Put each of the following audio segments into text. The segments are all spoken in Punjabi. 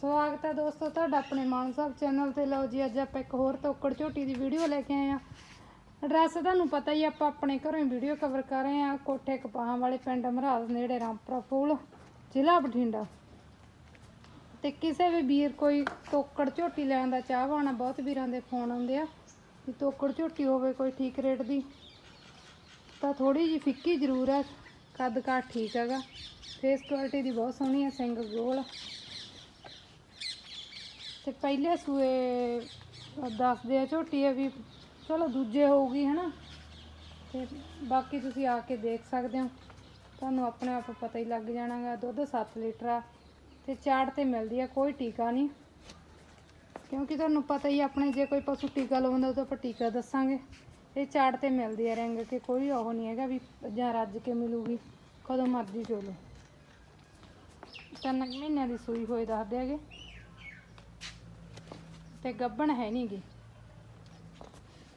ਸਵਾਗਤ ਹੈ ਦੋਸਤੋ ਤੁਹਾਡਾ ਆਪਣੇ ਮਾਨ ਸਾਹਿਬ ਚੈਨਲ ਤੇ। ਲਓ ਜੀ, ਅੱਜ ਆਪਾਂ ਇੱਕ ਹੋਰ ਤੋਕੜ ਝੋਟੀ ਦੀ ਵੀਡੀਓ ਲੈ ਕੇ ਆਏ ਆ ਐਡਰੈਸ ਤੁਹਾਨੂੰ ਪਤਾ ਹੀ ਆਪਾਂ ਆਪਣੇ ਘਰੋਂ ਹੀ ਵੀਡੀਓ ਕਵਰ ਕਰ ਰਹੇ ਆ ਕੋਠੇ ਕਪਾਹਾਂ ਵਾਲੇ ਪਿੰਡ ਮਹਾਰਾਜ ਨੇੜੇ ਰਾਮਪੁਰਾ ਫੂਲ, ਜ਼ਿਲ੍ਹਾ ਬਠਿੰਡਾ। ਤੇ ਕਿਸੇ ਵੀ ਵੀਰ ਕੋਈ ਤੋਕੜ ਝੋਟੀ ਲੈਣ ਦਾ ਚਾਹਵਾਨ ਆ ਬਹੁਤ ਵੀਰਾਂ ਦੇ ਫੋਨ ਆਉਂਦੇ ਆ ਵੀ ਤੋਕੜ ਝੋਟੀ ਹੋਵੇ ਕੋਈ ਠੀਕ ਰੇਟ ਦੀ, ਤਾਂ ਥੋੜੀ ਜਿਹੀ ਫਿੱਕੀ ਜ਼ਰੂਰ ਹੈ। ਕੱਦ ਕਾਠ ਠੀਕ ਹੈਗਾ। ਫੇਸ ਕੁਆਲਿਟੀ ਦੀ ਬਹੁਤ ਸੋਹਣੀ ਹੈ ਸਿੰਗ ਗੋਲ। ਤੇ ਪਹਿਲੇ ਸੂਏ ਦੱਸਦੇ ਆ ਝੋਟੀ ਹੈ ਵੀ ਚਲੋ ਦੂਜੇ ਹੋਊਗੀ, ਹਨਾ? ਤੇ ਬਾਕੀ ਤੁਸੀਂ ਆ ਕੇ ਦੇਖ ਸਕਦੇ ਹੋ। ਤੁਹਾਨੂੰ ਆਪਣੇ ਆਪ ਪਤਾ ਹੀ ਲੱਗ ਜਾਣਾਗਾ, ਦੁੱਧ 7 ਲੀਟਰ ਆ ਤੇ ਚਾੜ ਤੇ ਮਿਲਦੀ ਆ, ਕੋਈ ਟੀਕਾ ਨਹੀਂ। ਕਿਉਂਕਿ ਤੁਹਾਨੂੰ ਪਤਾ ਹੀ ਆਪਣੇ ਜੇ ਕੋਈ ਪਸ਼ੂ ਟੀਕਾ ਲਵਾਉਂਦਾ, ਉਹ ਤਾਂ ਆਪਾਂ ਟੀਕਾ ਦੱਸਾਂਗੇ। ਇਹ ਚਾੜ ਤੇ ਮਿਲਦੀ ਆ ਰਿੰਗ ਕੇ, ਕੋਈ ਉਹ ਨਹੀਂ ਹੈਗਾ ਵੀ ਜਾਂ ਰੱਜ ਕੇ ਮਿਲੂਗੀ, ਕਦੋਂ ਮਰਜ਼ੀ ਚੋਲੋ। ਤਿੰਨ ਕੁ ਮਹੀਨਿਆਂ ਦੀ ਸੂਈ ਹੋਏ ਦੱਸਦੇ ਹੈਗੇ। ਤੇ ਗੱਬਣ ਹੈ ਨਹੀਂਗੀ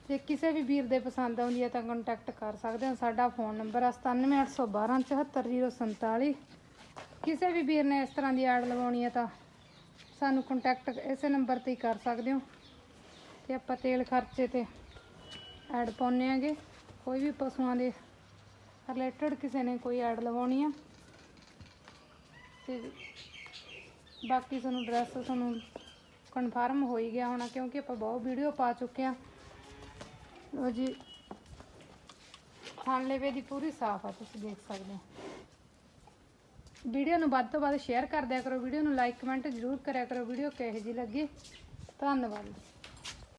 ਜੇ ਕਿਸੇ ਵੀ ਵੀਰ ਦੇ ਪਸੰਦ ਆਉਂਦੀ ਹੈ ਤਾਂ ਕੰਟੈਕਟ ਕਰ ਸਕਦੇ ਹੋ। ਸਾਡਾ ਫੋਨ ਨੰਬਰ ਹੈ 9781274047 ਕਿਸੇ ਵੀ ਵੀਰ ਨੇ ਇਸ ਤਰ੍ਹਾਂ ਦੀ ਐਡ ਲਵਾਉਣੀ ਹੈ ਤਾਂ ਸਾਨੂੰ ਕੰਟੈਕਟ ਇਸੇ ਨੰਬਰ ਤੇ ਹੀ ਕਰ ਸਕਦੇ ਹੋ। ਤੇ ਆਪਾਂ ਤੇਲ ਖਰਚੇ ਤੇ ਐਡ ਪਾਉਂਦੇ ਆਂਗੇ ਕੋਈ ਵੀ ਪਸ਼ੂਆਂ ਦੇ ਰਿਲੇਟਡ ਕਿਸੇ ਨੇ ਕੋਈ ਐਡ ਲਵਾਉਣੀ ਆ। ਤੇ ਬਾਕੀ ਤੁਹਾਨੂੰ ਡਰੈਸ ਤੁਹਾਨੂੰ ਕਨਫਰਮ ਹੋ ਹੀ ਗਿਆ ਹੋਣਾ ਕਿਉਂਕਿ ਆਪਾਂ ਬਹੁਤ ਵੀਡੀਓ ਪਾ ਚੁੱਕੇ ਆ ਲੋ ਜੀ। ਖਾਣ ਲੇਵੇ ਦੀ ਪੂਰੀ ਸਾਫ਼ ਆ, ਤੁਸੀਂ ਦੇਖ ਸਕਦੇ ਹੋ। ਵੀਡੀਓ ਨੂੰ ਵੱਧ ਤੋਂ ਵੱਧ ਸ਼ੇਅਰ ਕਰ ਦਿਆ ਕਰੋ। ਵੀਡੀਓ ਨੂੰ ਲਾਈਕ ਕਮੈਂਟ ਜ਼ਰੂਰ ਕਰਿਆ ਕਰੋ। ਵੀਡੀਓ ਕਿਹੋ ਜਿਹੀ ਲੱਗੀ? ਧੰਨਵਾਦ।